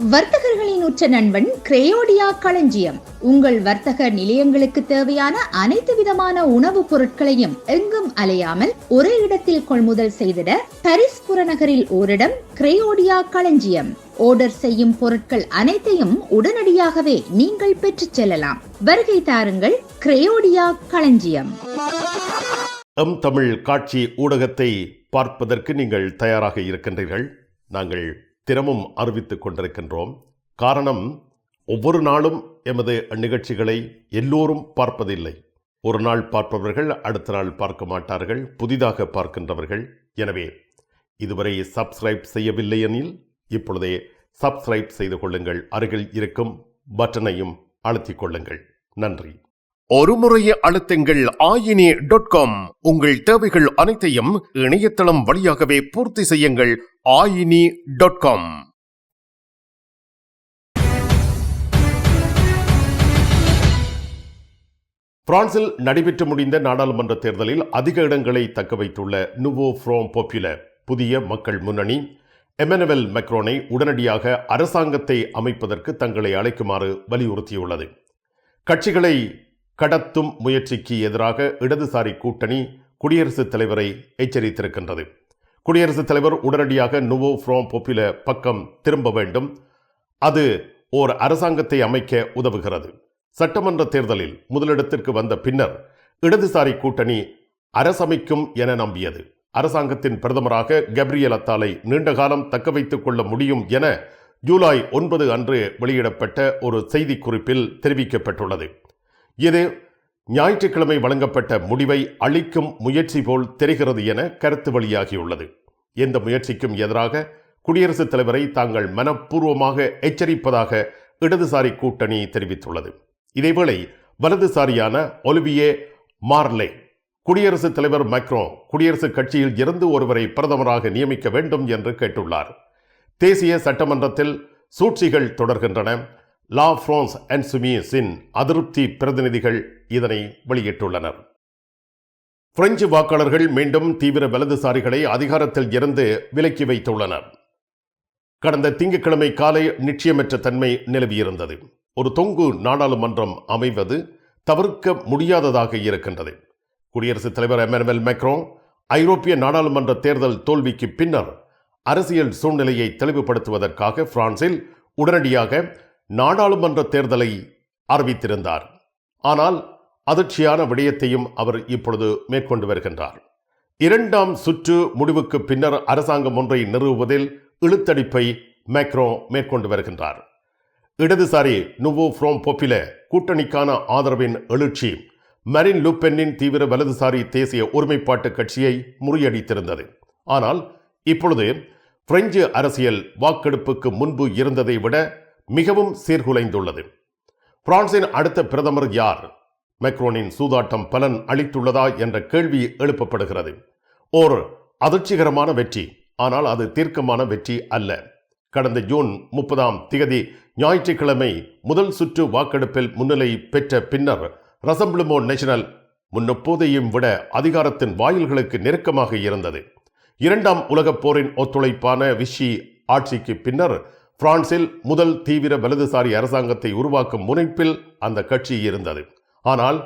வர்த்தகர்களின் உற்ற நண்பன் கிரேயோடியா களஞ்சியம். உங்கள் வர்த்தக நிலையங்களுக்கு தேவையான அனைத்து விதமான உணவுப் பொருட்களையும் எங்கும் அலையாமல் ஒரே இடத்தில் கொள்முதல் செய்திட பரிஸ் புறநகரில் ஓரிடம் கிரேயோடியா களஞ்சியம். ஆர்டர் செய்யும் பொருட்கள் அனைத்தையும் உடனடியாகவே நீங்கள் பெற்றுச் செல்லலாம். வருகை தாருங்கள் கிரேயோடியா களஞ்சியம். எம் தமிழ் காட்சி ஊடகத்தை பார்ப்பதற்கு நீங்கள் தயாராக இருக்கின்றீர்கள். நாங்கள் தினமும் அறிவித்துக் கொண்டிருக்கின்றோம். காரணம் ஒவ்வொரு நாளும் எமது நிகழ்ச்சிகளை எல்லோரும் பார்ப்பதில்லை. ஒரு நாள் பார்ப்பவர்கள் அடுத்த நாள் பார்க்க மாட்டார்கள் புதிதாக பார்க்கின்றவர்கள். எனவே இதுவரை சப்ஸ்கிரைப் செய்யவில்லை எனில் இப்பொழுதே சப்ஸ்கிரைப் செய்து கொள்ளுங்கள். அருகில் இருக்கும் பட்டனையும் அழுத்திக் கொள்ளுங்கள். நன்றி. ஒரு அழுத்தங்கள் ஆயினி டாட் காம். உங்கள் தேவைகள் அனைத்தையும் இணையதளம் வழியாகவே பூர்த்தி செய்யுங்கள் ஆயினி டாட் காம். பிரான்சில் நடைபெற்று முடிந்த நாடாளுமன்ற தேர்தலில் அதிக இடங்களை தக்க வைத்துள்ள நுவோ ஃப்ரோம் பாப்புலர் புதிய மக்கள் முன்னணி எமனுவல் மெக்ரோனை உடனடியாக அரசாங்கத்தை அமைப்பதற்கு தங்களை அழைக்குமாறு வலியுறுத்தியுள்ளது. கட்சிகளை கடத்தும் முயற்சிக்கு எதிராக இடதுசாரி கூட்டணி குடியரசுத் தலைவரை எச்சரித்திருக்கின்றது. குடியரசுத் தலைவர் உடனடியாக நுவோ ஃப்ரோம் பொப்பில பக்கம் திரும்ப வேண்டும். அது ஓர் அரசாங்கத்தை அமைக்க உதவுகிறது. சட்டமன்ற தேர்தலில் முதலிடத்திற்கு வந்த பின்னர் இடதுசாரி கூட்டணி அரசமைக்கும் என நம்பியது. அரசாங்கத்தின் பிரதமராக கப்ரியல் அத்தாலை நீண்ட காலம் தக்க வைத்துக் கொள்ள முடியும் என ஜூலை ஒன்பது அன்று வெளியிடப்பட்ட ஒரு செய்திக்குறிப்பில் தெரிவிக்கப்பட்டுள்ளது. இது ஞாயிற்றுக்கிழமை வழங்கப்பட்ட முடிவை அளிக்கும் முயற்சி போல் தெரிகிறது என கருத்து வெளியாகியுள்ளது. எந்த முயற்சிக்கும் எதிராக குடியரசுத் தலைவரை தாங்கள் மனப்பூர்வமாக எச்சரிப்பதாக இடதுசாரி கூட்டணி தெரிவித்துள்ளது. இதேவேளை வலதுசாரியான ஒலிவியே மார்லே குடியரசுத் தலைவர் மைக்ரோ குடியரசுக் கட்சியில் இருந்து ஒருவரை பிரதமராக நியமிக்க வேண்டும் என்று கேட்டுள்ளார். தேசிய சட்டமன்றத்தில் சூழ்ச்சிகள் தொடர்கின்றன. லா பிரான்ஸ் அண்ட் சுமியஸின் அதிருப்தி பிரதிநிதிகள் இதனை வெளியிட்டுள்ளனர். பிரெஞ்சு வாக்காளர்கள் மீண்டும் தீவிர வலதுசாரிகளை அதிகாரத்தில் இருந்து விலக்கி வைத்துள்ளனர். கடந்த திங்கட்கிழமை காலை நிச்சயமற்ற தன்மை நிலவியிருந்தது. ஒரு தொங்கு நாடாளுமன்றம் அமைவது தவிர்க்க முடியாததாக இருக்கின்றது. குடியரசுத் தலைவர் எமனுவல் மேக்ரோ ஐரோப்பிய நாடாளுமன்ற தேர்தல் தோல்விக்கு பின்னர் அரசியல் சூழ்நிலையை தெளிவுபடுத்துவதற்காக பிரான்சில் உடனடியாக நாடாளுமன்ற தேர்தலை அறிவித்திருந்தார். ஆனால் அதிர்ச்சியான விடயத்தையும் அவர் இப்பொழுது மேற்கொண்டு வருகின்றார். இரண்டாம் சுற்று முடிவுக்கு பின்னர் அரசாங்கம் ஒன்றை நிறுவுவதில் இழுத்தடிப்பை மேக்ரோ மேற்கொண்டு வருகின்றார். இடதுசாரி நுவோ ஃப்ரோம் பொப்பில கூட்டணிக்கான ஆதரவின் எழுச்சி மரின் லுப்பென்னின் தீவிர வலதுசாரி தேசிய ஒருமைப்பாட்டு கட்சியை முறியடித்திருந்தது. ஆனால் இப்பொழுது பிரெஞ்சு அரசியல் வாக்கெடுப்புக்கு முன்பு இருந்ததை விட மிகவும் சீர்குலைந்துள்ளது. பிரான்சின் அடுத்த பிரதமர் யார்? மெக்ரோனின் சூதாட்டம் பலன் அளித்துள்ளதா என்ற கேள்வி எழுப்பப்படுகிறது. ஓர் அதிர்ச்சிகரமான வெற்றி ஆனால் அது தீர்க்கமான வெற்றி அல்ல. கடந்த ஜூன் முப்பதாம் திகதி ஞாயிற்றுக்கிழமை முதல் சுற்று வாக்கெடுப்பில் முன்னிலை பெற்ற பின்னர் ரசம்பிளுமோ நேஷனல் முன்னெப்போதையும் விட அதிகாரத்தின் வாயில்களுக்கு நெருக்கமாக இருந்தது. இரண்டாம் உலகப் போரின் ஒத்துழைப்பான விஷி ஆட்சிக்கு பின்னர் பிரான்சில் முதல் தீவிர வலதுசாரி அரசாங்கத்தை உருவாக்கும் முனைப்பில் அந்த கட்சி இருந்தது. ஆனால்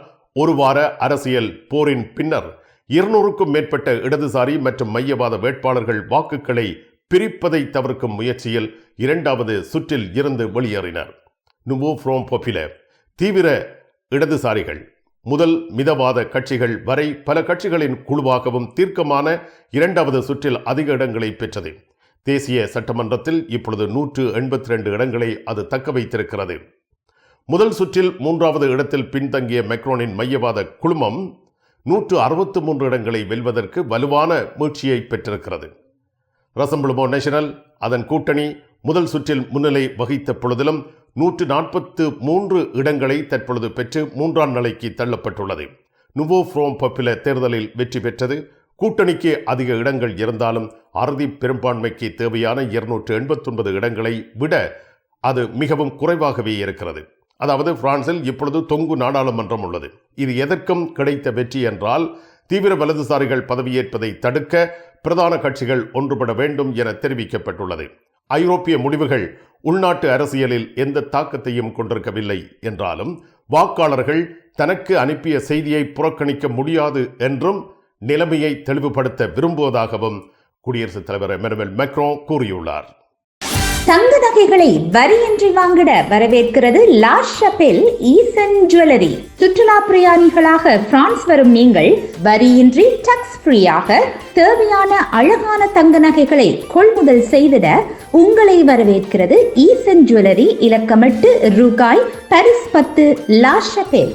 ஒரு வார அரசியல் போரின் பின்னர் இருநூறுக்கும் மேற்பட்ட இடதுசாரி மற்றும் மையவாத வேட்பாளர்கள் வாக்குகளை பிரிப்பதை தவிர்க்கும் முயற்சியில் இரண்டாவது சுற்றில் இருந்து வெளியேறினர். நுவோ ஃப்ரோம் பொபில தீவிர இடதுசாரிகள். முதல் மிதவாத கட்சிகள் வரை பல கட்சிகளின் குழுவாகவும் தீர்க்கமான இரண்டாவது சுற்றில் அதிக இடங்களை பெற்றது. தேசிய சட்டமன்றத்தில் இப்பொழுது நூற்று எண்பத்தி ரெண்டு இடங்களை அது தக்க வைத்திருக்கிறது. முதல் சுற்றில் மூன்றாவது இடத்தில் பின்தங்கிய மெக்ரோனின் மையவாத குழுமம் நூற்று அறுபத்து மூன்று இடங்களை வெல்வதற்கு வலுவான முயற்சியை பெற்றிருக்கிறது. ரசம்புளுமோ நேஷனல் அதன் கூட்டணி முதல் சுற்றில் முன்னிலை வகித்த பொழுதிலும் நூற்று நாற்பத்து மூன்று இடங்களை தற்பொழுது பெற்று மூன்றாம் நிலைக்கு தள்ளப்பட்டுள்ளது. நுவோ ஃப்ரோம் பப்பில தேர்தலில் வெற்றி பெற்றது. கூட்டணிக்கு அதிக இடங்கள் இருந்தாலும் அறுதி பெரும்பான்மைக்கு தேவையான இருநூற்று எண்பத்தொன்பது இடங்களை விட அது மிகவும் குறைவாகவே இருக்கிறது. அதாவது பிரான்சில் இப்பொழுது தொங்கு நாடாளுமன்றம் உள்ளது. இது எதற்கும் கிடைத்த வெற்றி என்றால் தீவிர வலதுசாரிகள் பதவியேற்பதை தடுக்க பிரதான கட்சிகள் ஒன்றுபட வேண்டும் என தெரிவிக்கப்பட்டுள்ளது. ஐரோப்பிய முடிவுகள் உள்நாட்டு அரசியலில் எந்த தாக்கத்தையும் கொண்டிருக்கவில்லை என்றாலும் வாக்காளர்கள் தனக்கு அனுப்பிய செய்தியை புறக்கணிக்க முடியாது என்றும் நிலைமையை தெளிவுபடுத்த விரும்புவதாகவும் குடியரசுத் தலைவர் எமனுவல் மெக்ரோ கூறியுள்ளார். தங்க நகைகளை வரியின்றி வாங்கிட வரவேற்கிறது லா ஈசன் ஜுவல்லரி. சுற்றுலா பிரயாணிகளாக பிரான்ஸ் வரும் நீங்கள் வரியின்றி டக்ஸ் ஃப்ரீயாக தேவையான அழகான தங்க நகைகளை கொள்முதல் செய்திட உங்களை வரவேற்கிறது ஈசன் ஜுவல்லரி இலக்கமிட்டு ரூகாய் பரிஸ் பத்து லா ஷபெல்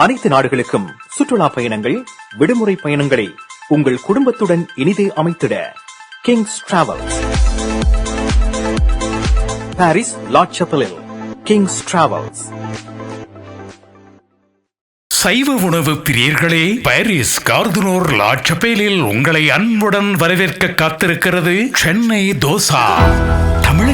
அனைத்து நாடுகளுக்கும் சுற்றுலா பயணங்கள் விடுமுறை பயணங்களை உங்கள் குடும்பத்துடன் இனிதே அமைத்திட கிங்ஸ் டிராவல்ஸ் பாரிஸ் லாட் சப்பலில் கிங்ஸ் டிராவல்ஸ் சைவ உணவு பிரியர்களே பாரிஸ் கார்துனோர் லாட்சபேலில் உங்களை அன்புடன் வரவேற்க காத்திருக்கிறது சென்னை தோசா.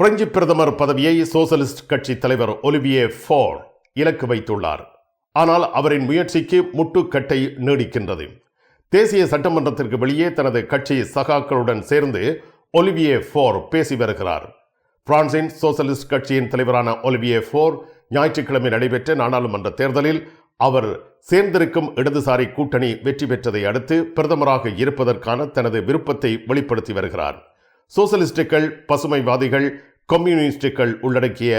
பிரெஞ்சு பிரதமர் பதவியை சோசலிஸ்ட் கட்சி தலைவர் ஒலிவியே ஃபோர் இலக்கு வைத்துள்ளார். ஆனால் அவரின் முயற்சிக்கு முட்டுக்கட்டை நீடிக்கின்றது. தேசிய சட்டமன்றத்திற்கு வெளியே தனது கட்சி சகாக்களுடன் சேர்ந்து ஒலிவியே ஃபோர் பேசி வருகிறார். பிரான்சின் சோசலிஸ்ட் கட்சியின் தலைவரான ஒலிவியே ஃபோர் ஞாயிற்றுக்கிழமை நடைபெற்ற நாடாளுமன்ற தேர்தலில் அவர் சேர்ந்திருக்கும் இடதுசாரி கூட்டணி வெற்றி பெற்றதை அடுத்து பிரதமராக இருப்பதற்கான தனது விருப்பத்தை வெளிப்படுத்தி வருகிறார். சோசலிஸ்டுகள் பசுமைவாதிகள் கம்யூனிஸ்டுகள் உள்ளடக்கிய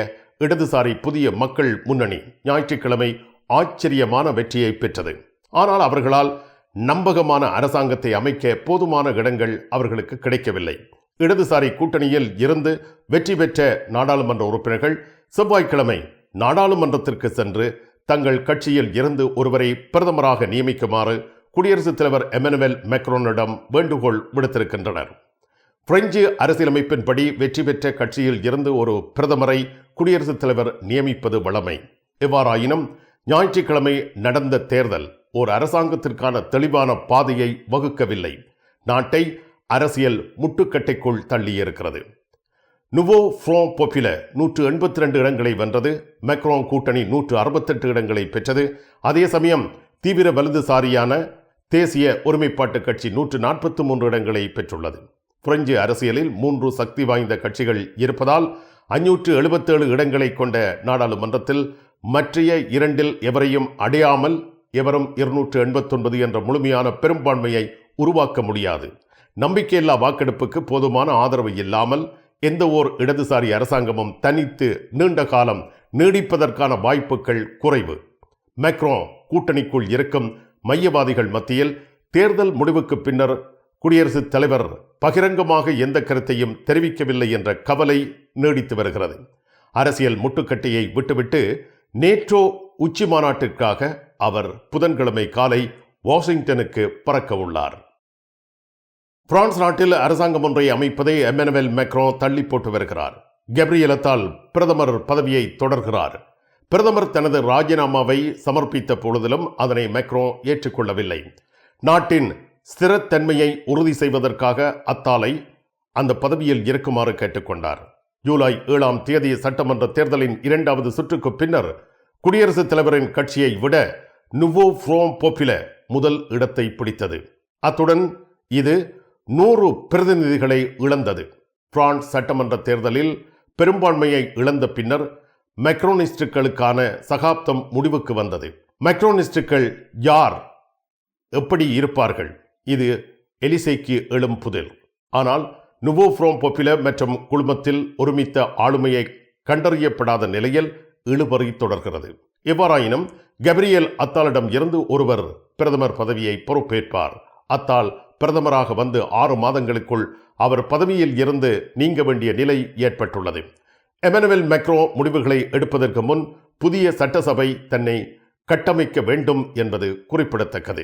இடதுசாரி புதிய மக்கள் முன்னணி ஞாயிற்றுக்கிழமை ஆச்சரியமான வெற்றியை பெற்றது. ஆனால் அவர்களால் நம்பகமான அரசாங்கத்தை அமைக்க போதுமான இடங்கள் அவர்களுக்கு கிடைக்கவில்லை. இடதுசாரி கூட்டணியில் இருந்து வெற்றி பெற்ற நாடாளுமன்ற உறுப்பினர்கள் செவ்வாய்க்கிழமை நாடாளுமன்றத்திற்கு சென்று தங்கள் கட்சியில் இருந்து ஒருவரை பிரதமராக நியமிக்குமாறு குடியரசுத் தலைவர் எமனுவேல் மெக்ரோனிடம் வேண்டுகோள் விடுத்திருக்கின்றனர். பிரெஞ்சு அரசியலமைப்பின்படி வெற்றி பெற்ற கட்சியில் இருந்து ஒரு பிரதமரை குடியரசுத் தலைவர் நியமிப்பது வழமை. எவ்வாறாயினும் ஞாயிற்றுக்கிழமை நடந்த தேர்தல் ஓர் அரசாங்கத்திற்கான தெளிவான பாதையை வகுக்கவில்லை. நாட்டை அரசியல் முட்டுக்கட்டைக்குள் தள்ளியிருக்கிறது. நுவோ ஃப்ரோ பொப்பில நூற்று எண்பத்தி ரெண்டு இடங்களை வென்றது. மெக்ரோன் கூட்டணி நூற்று அறுபத்தெட்டு இடங்களை பெற்றது. அதே சமயம் தீவிர வலதுசாரியான தேசிய ஒருமைப்பாட்டு கட்சி நூற்று நாற்பத்தி மூன்று இடங்களை பெற்றுள்ளது. பிரெஞ்சு அரசியலில் மூன்று சக்தி வாய்ந்த கட்சிகள் இருப்பதால் அஞ்சூற்று எழுபத்தேழு இடங்களை கொண்ட நாடாளுமன்றத்தில் மற்றைய இரண்டில் எவரையும் அடையாமல் எவரும் இருநூற்று எண்பத்தொன்பது என்ற முழுமையான பெரும்பான்மையை உருவாக்க முடியாது. நம்பிக்கையில்லா வாக்கெடுப்புக்கு போதுமான ஆதரவு இல்லாமல் எந்த ஓர் இடதுசாரி அரசாங்கமும் தனித்து நீண்ட காலம் நீடிப்பதற்கான வாய்ப்புகள் குறைவு. மேக்ரோ கூட்டணிக்குள் இருக்கும் மையவாதிகள் மத்தியில் தேர்தல் முடிவுக்கு பின்னர் குடியரசுத் தலைவர் பகிரங்கமாக எந்த கருத்தையும் தெரிவிக்கவில்லை என்ற கவலை நீடித்து வருகிறது. அரசியல் முட்டுக்கட்டையை விட்டுவிட்டு நேற்றோ உச்சி மாநாட்டிற்காக அவர் புதன்கிழமை காலை வாஷிங்டனுக்கு பறக்க உள்ளார். பிரான்ஸ் நாட்டில் அரசாங்கம் ஒன்றை அமைப்பதை எமனுவல் மெக்ரோ தள்ளி போட்டு வருகிறார். கெப்ரியலத்தால் பிரதமர் பதவியை தொடர்கிறார். பிரதமர் தனது ராஜினாமாவை சமர்ப்பித்த பொழுதிலும் அதனை மெக்ரோ ஏற்றுக்கொள்ளவில்லை. நாட்டின் ஸ்திரத்தன்மையை உறுதி செய்வதற்காக அத்தாலை அந்த பதவியில் இருக்குமாறு கேட்டுக்கொண்டார். ஜூலை ஏழாம் தேதி சட்டமன்ற தேர்தலின் இரண்டாவது சுற்றுக்கு பின்னர் குடியரசுத் தலைவரின் கட்சியை விட நுவோ ஃப்ரோம் போப்பில முதல் இடத்தை பிடித்தது. அத்துடன் இது நூறு பிரதிநிதிகளை இழந்தது. பிரான்ஸ் சட்டமன்ற தேர்தலில் பெரும்பான்மையை இழந்த பின்னர் மெக்ரோனிஸ்டுகளுக்கான சகாப்தம் முடிவுக்கு வந்தது. மெக்ரோனிஸ்டுகள் யார்? எப்படி இருப்பார்கள்? இது எலிசைக்கு எழும் புதில் ஆனால் நுவோ ஃப்ரோம் பொப்பிலர் மற்றும் குழுமத்தில் ஒருமித்த ஆளுமையை கண்டறியப்படாத நிலையில் இழுபறி தொடர்கிறது. எவ்வாறாயினும் கபிரியல் அத்தாலிடம் இருந்து ஒருவர் பிரதமர் பதவியை பொறுப்பேற்பார். அத்தால் பிரதமராக வந்து ஆறு மாதங்களுக்குள் அவர் பதவியில் இருந்து நீங்க வேண்டிய நிலை ஏற்பட்டுள்ளது. எமனுவல் மெக்ரோ முடிவுகளை எடுப்பதற்கு முன் புதிய சட்டசபை தன்னை கட்டமைக்க வேண்டும் என்பது குறிப்பிடத்தக்கது.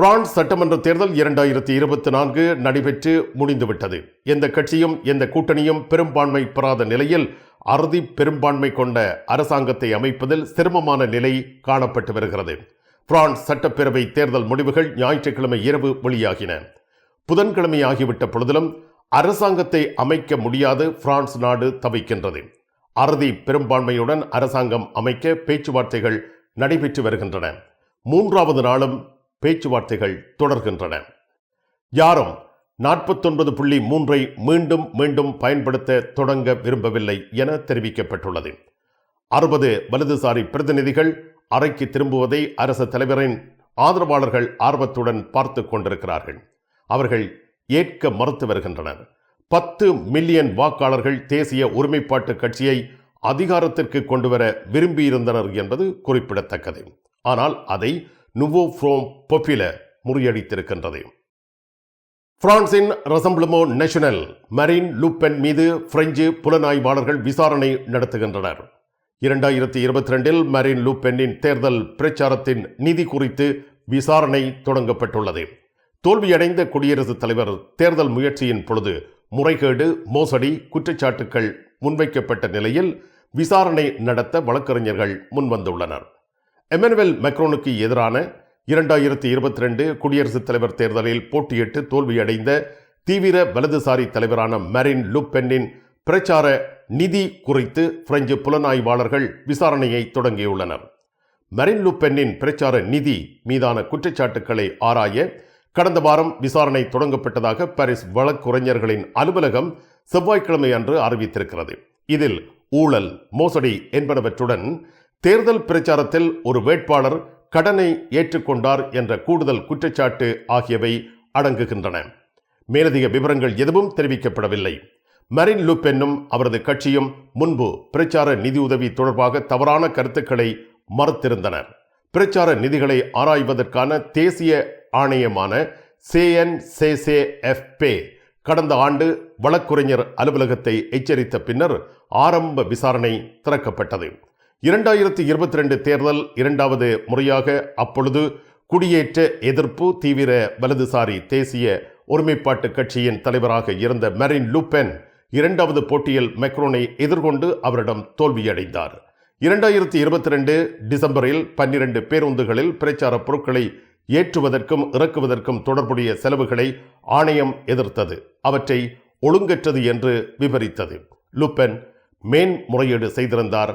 பிரான்ஸ் சட்டமன்ற தேர்தல் இரண்டாயிரத்தி இருபத்தி நான்கு நடைபெற்று முடிந்துவிட்டது. எந்த கட்சியும் எந்த கூட்டணியும் பெரும்பான்மை பெறாத நிலையில் அறுதி பெரும்பான்மை கொண்ட அரசாங்கத்தை அமைப்பதில் சிரமமான நிலை காணப்பட்டு வருகிறது. பிரான்ஸ் சட்டப்பேரவை தேர்தல் முடிவுகள் ஞாயிற்றுக்கிழமை இரவு வெளியாகின. புதன்கிழமை ஆகிவிட்ட பொழுதிலும் அரசாங்கத்தை அமைக்க முடியாது பிரான்ஸ் நாடு தவிக்கின்றது. அறுதி பெரும்பான்மையுடன் அரசாங்கம் அமைக்க பேச்சுவார்த்தைகள் நடைபெற்று வருகின்றன. மூன்றாவது நாளும் பேச்சுவார்த்தைகள் தொடர்கின்றன. யாரும் நாற்பத்தொன்பது புள்ளி மூன்றை மீண்டும் மீண்டும் பயன்படுத்த தொடங்க விரும்பவில்லை என தெரிவிக்கப்பட்டுள்ளது. அறுபது வலதுசாரி பிரதிநிதிகள் அறைக்கு திரும்புவதை அரசு தலைவரின் ஆதரவாளர்கள் ஆர்வத்துடன் பார்த்து கொண்டிருக்கிறார்கள். அவர்கள் ஏற்க மறுத்து வருகின்றனர். பத்து மில்லியன் வாக்காளர்கள் தேசிய ஒருமைப்பாட்டு கட்சியை அதிகாரத்திற்கு கொண்டுவர விரும்பியிருந்தனர் என்பது குறிப்பிடத்தக்கது. ஆனால் அதை நுவோ ஃப்ரோம் பொப்பில முறியடித்திருக்கின்றது. பிரான்சின் ரசம்பிளமோ நேஷனல் மரீன் லூப்பென் மீது பிரெஞ்சு புலனாய்வாளர்கள் விசாரணை நடத்துகின்றனர். இரண்டாயிரத்தி இருபத்தி ரெண்டில் மரீன் லூப்பென்னின் தேர்தல் பிரச்சாரத்தின் நிதி குறித்து விசாரணை தொடங்கப்பட்டுள்ளது. தோல்வியடைந்த குடியரசுத் தலைவர் தேர்தல் முயற்சியின் பொழுது முறைகேடு மோசடி குற்றச்சாட்டுகள் முன்வைக்கப்பட்ட நிலையில் விசாரணை நடத்த வழக்கறிஞர்கள் முன்வந்துள்ளனர். எமனுவல் மெக்ரோனுக்கு எதிரான இரண்டாயிரத்தி இருபத்தி ரெண்டு குடியரசுத் தலைவர் தேர்தலில் போட்டியிட்டு தோல்வியடைந்த தீவிர வலதுசாரி தலைவரான மரின் லுப்பென்னின் பிரச்சார நிதி குறித்து பிரெஞ்சு புலனாய்வாளர்கள் விசாரணையை தொடங்கியுள்ளனர். மரின் லுப்பென்னின் பிரச்சார நிதி மீதான குற்றச்சாட்டுக்களை ஆராய கடந்த வாரம் விசாரணை தொடங்கப்பட்டதாக பாரிஸ் வழக்குரைஞர்களின் அலுவலகம் செவ்வாய்க்கிழமை அன்று அறிவித்திருக்கிறது. இதில் ஊழல் மோசடி என்பனவற்றுடன் தேர்தல் பிரச்சாரத்தில் ஒரு வேட்பாளர் கடனை ஏற்றுக்கொண்டார் என்ற கூடுதல் குற்றச்சாட்டு ஆகியவை அடங்குகின்றன. மேலதிக விவரங்கள் எதுவும் தெரிவிக்கப்படவில்லை. மரின் லுப்பென்னும் அவரது கட்சியும் முன்பு பிரச்சார நிதியுதவி தொடர்பாக தவறான கருத்துக்களை மறுத்திருந்தனர் பிரச்சார நிதிகளை ஆராய்வதற்கான தேசிய ஆணையமான சேஎன்சேசேஎஃப்பே கடந்த ஆண்டு வழக்குரைஞர் அலுவலகத்தை எச்சரித்த பின்னர் ஆரம்ப விசாரணை திறக்கப்பட்டது. இரண்டாயிரத்தி இருபத்தி ரெண்டு தேர்தல் இரண்டாவது முறையாக அப்பொழுது குடியேற்ற எதிர்ப்பு தீவிர வலதுசாரி தேசிய ஒருமைப்பாட்டு கட்சியின் தலைவராக இருந்த மெரின் லூபென் இரண்டாவது போட்டியில் மெக்ரோனை எதிர்கொண்டு அவரிடம் தோல்வியடைந்தார். இரண்டாயிரத்தி இருபத்தி ரெண்டு டிசம்பரில் பன்னிரண்டு பேருந்துகளில் பிரச்சார பொருட்களை ஏற்றுவதற்கும் இறக்குவதற்கும் தொடர்புடைய செலவுகளை ஆணையம் எதிர்த்தது. அவற்றை ஒழுங்கற்றது என்று விவரித்தது. லுப்பென் மேன்முறையீடு செய்திருந்தார்.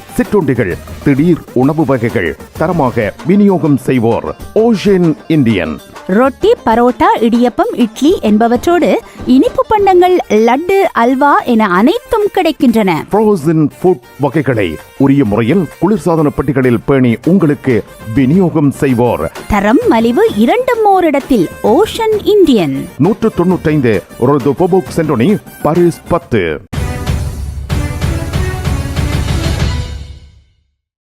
சிற்றுண்டிகள் திடீர் உணவு வகைகள் தரமாக விநியோகம் செய்வோர். ஓஷன் இந்தியன் ரொட்டி பரோட்டா இடியப்பம் இட்லி என்பவற்றோடு இனிப்பு பண்டங்கள் லட்டு அல்வா என அனைத்தும் கிடைக்கின்றன. ஃப்ரோசன் ஃபுட் வகைகளை உரிய முறையில் குளிர்சாதன பெட்டிகளில் பேணி உங்களுக்கு விநியோகம் செய்வோர். தரம் மலிவு இரண்டும் ஓரிடத்தில். ஓஷன் இந்தியன் நூற்று தொண்ணூற்றைந்து சென்டோனி பாரிஸ் பத்து.